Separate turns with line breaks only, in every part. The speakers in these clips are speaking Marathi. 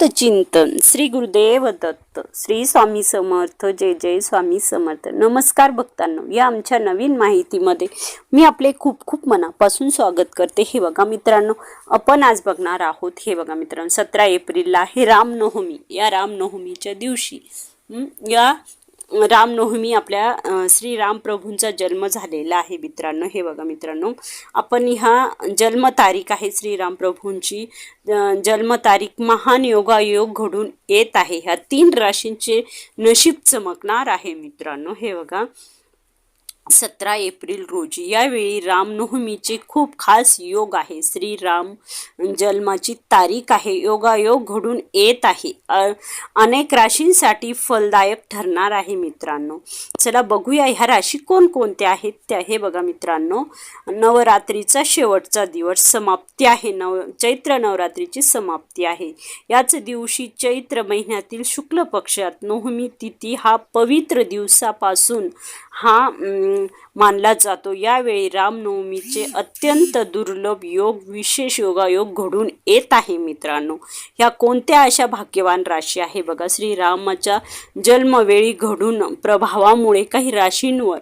अवधूत चिंतन श्री गुरुदेव दत्त श्री स्वामी समर्थ जय जय स्वामी समर्थ. नमस्कार भक्तांनो या आमच्या नवीन माहितीमध्ये मी आपले खूप खूप मनापासून स्वागत करते. हे बघा मित्रांनो आपण आज बघणार आहोत हे बघा मित्रांनो सतरा एप्रिलला आहे रामनवमी. या रामनवमीच्या दिवशी या रामनवमी आपल्या अ, श्रीराम प्रभूंचा जन्म झालेला आहे मित्रांनो. हे बघा मित्रांनो. आपण ह्या जन्मतारीख आहे श्रीराम प्रभूंची. जन्मतारीख महान योगायोग घडून येत आहे. ह्या तीन राशींचे नशीब चमकणार आहे मित्रांनो. हे बघा. सतरा एप्रिल रोजी. यावेळी रामनवमीचे खूप खास योग आहे. श्रीराम जन्माची तारीख आहे. योगायोग घडून येत आहे. अनेक राशींसाठी फलदायक ठरणार आहे मित्रांनो. चला बघूया ह्या राशी कोणकोणत्या आहेत. त्या हे बघा मित्रांनो. नवरात्रीचा शेवटचा दिवस समाप्ती आहे. नव चैत्र नवरात्रीची समाप्ती आहे. याच दिवशी चैत्र महिन्यातील शुक्ल पक्षात नवमी तिथी हा पवित्र दिवसापासून हा मानला जातो. यावेळी रामनवमीचे अत्यंत दुर्लभ योग विशेष योगायोग घडून येत आहे मित्रांनो. ह्या कोणत्या अशा भाग्यवान राशी आहे? बघा श्रीरामाच्या जन्मवेळी घडून प्रभावामुळे काही राशींवर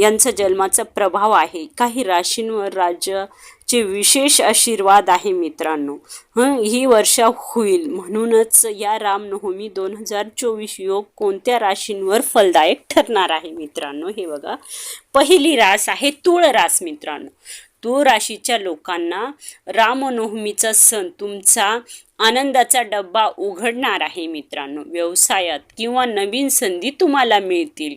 यांचा जन्माचा प्रभाव आहे. काही राशींवर राज्य चे विशेष आशीर्वाद आहे मित्रांनो. हं ही वर्षा होईल. म्हणूनच या रामनवमी दोन हजार चोवीस योग कोणत्या राशींवर फलदायक ठरणार आहे मित्रांनो? हे बघा. पहिली रास आहे तुळ रास मित्रांनो. तुळ राशीच्या लोकांना रामनवमीचा सण तुमचा आनंदाचा डब्बा उघडणार आहे मित्रांनो. व्यवसायात किंवा नवीन संधी तुम्हाला मिळतील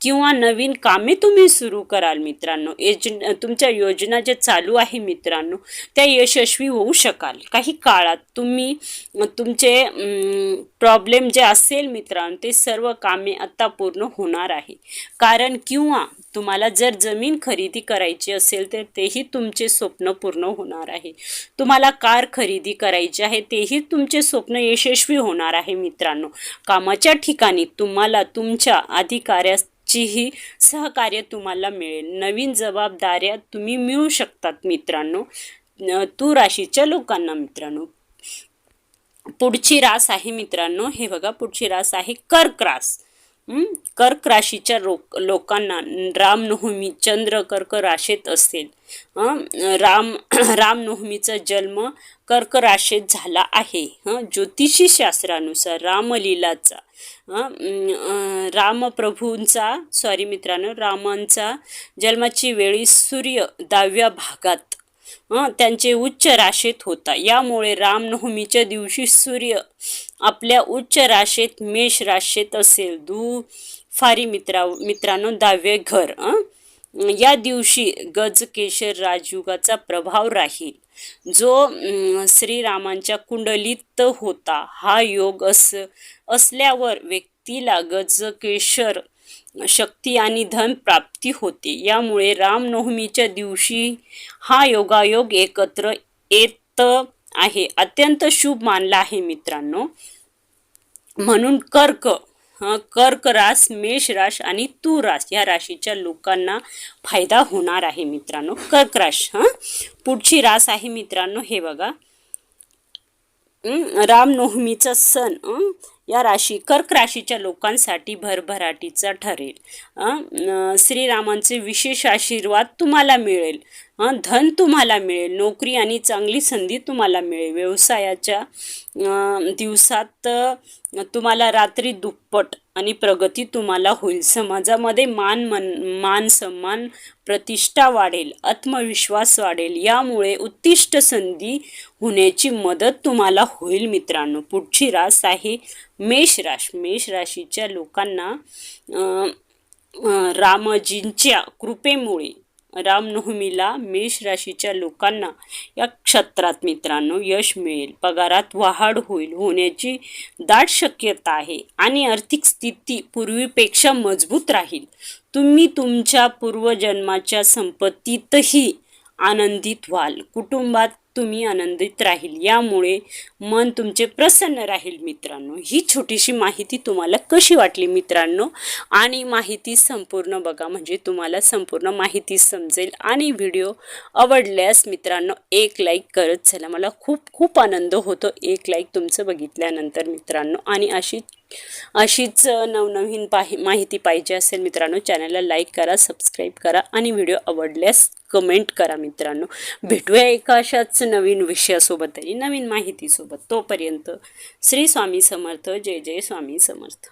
किंवा नवीन कामे तुम्ही सुरू कराल मित्रांनो. एज तुमच्या योजना जे चालू आहे मित्रांनो त्या यशस्वी होऊ शकाल. काही काळात तुम्ही तुमचे प्रॉब्लेम जे असेल मित्रांनो ते सर्व कामे आत्ता पूर्ण होणार आहे. कारण किंवा तुम्हाला जर जमीन खरेदी करायची असेल तर तेही तुमचे स्वप्न पूर्ण होणार आहे. तुम्हाला कार खरेदी करायची आहे ते हेही तुमचे स्वप्न यशस्वी होणार आहे मित्रांनो. कामाच्या ठिकाणी तुम्हाला तुमच्या अधिकाऱ्याचीही सहकार्य तुम्हाला मिळेल. नवीन जबाबदाऱ्या तुम्ही मिळू शकतात मित्रांनो. तू राशीच्या लोकांना मित्रांनो. पुढची रास आहे मित्रांनो. हे बघा पुढची रास आहे कर्क रास. कर्क राशीच्या लोक लोकांना रामनवमी चंद्र कर्क राशीत असेल. राम रामनवमीचा जन्म कर्क राशीत झाला आहे. हं? ज्योतिषी शास्त्रानुसार रामलीलाचा रामप्रभूंचा सॉरी मित्रांनो रामांचा जन्माची वेळी सूर्य दहाव्या भागात त्यांचे उच्च राशेत होता. यामुळे रामनवमीच्या दिवशी सूर्य आपल्या उच्च राशेत मेष राशेत असेल. दुफारी मित्रा मित्रांनो दहावे घर या दिवशी गजकेशर राजयुगाचा प्रभाव राहील. जो श्रीरामांच्या कुंडलीत होता. हा योग अस असल्यावर व्यक्तीला गजकेशर शक्ती आणि धन प्राप्ती होते. यामुळे रामनवमीच्या दिवशी हा योगायोग एकत्र येत आहे. अत्यंत शुभ मानला आहे मित्रांनो. म्हणून कर्क कर्क रास मेष रास आणि तू रास या राशीच्या लोकांना फायदा होणार आहे मित्रांनो. कर्क रास हां पुढची रास आहे मित्रांनो. हे बघा. रामनवमीचा सण या राशी कर्क राशीच्या लोकांसाठी भरभराटीचा ठरेल. श्रीरामांचे विशेष आशीर्वाद तुम्हाला मिळेल. धन तुम्हाला मिळेल नोकरी आणि चांगली संधी तुम्हाला मिळेल. व्यवसायाच्या दिवसात तुम्हाला रात्री दुप्पट आणि प्रगती तुम्हाला होईल. समाजामध्ये मान मन मान सन्मान प्रतिष्ठा वाढेल आत्मविश्वास वाढेल. यामुळे उत्तिष्ट संधी होण्याची मदत तुम्हाला होईल मित्रांनो. पुढची रास आहे मेष राश. मेष राशीच्या लोकांना रामजींच्या कृपेमुळे रामनवमीला मेष राशीच्या लोकांना या क्षेत्रात मित्रांनो यश मिळेल. पगारात वाढ होईल होण्याची दाट शक्यता आहे आणि आर्थिक स्थिती पूर्वीपेक्षा मजबूत राहील. तुम्ही तुमच्या पूर्वजन्माच्या संपत्तीतही आनंदित व्हाल. कुटुंबात तुम्ही आनंदित राहील. यामुळे मन तुमचे प्रसन्न राहील मित्रांनो. ही छोटीशी माहिती तुम्हाला कशी वाटली मित्रांनो? आणि माहिती संपूर्ण बघा. म्हणजे तुम्हाला संपूर्ण माहिती समजेल आणि व्हिडिओ आवडल्यास मित्रांनो एक लाईक करत चला. मला खूप खूप आनंद होतो एक लाईक तुमचं बघितल्यानंतर मित्रांनो. आणि अशी अशीच नवनवीन पाहि माहिती पाहिजे असेल मित्रांनो चॅनलला लाईक करा सबस्क्राईब करा आणि व्हिडिओ आवडल्यास कमेंट करा मित्रांनो. भेटूया एका अशाच नवीन विषयासोबत आणि नवीन माहितीसोबत. तोपर्यंत श्री स्वामी समर्थ जय जय स्वामी समर्थ.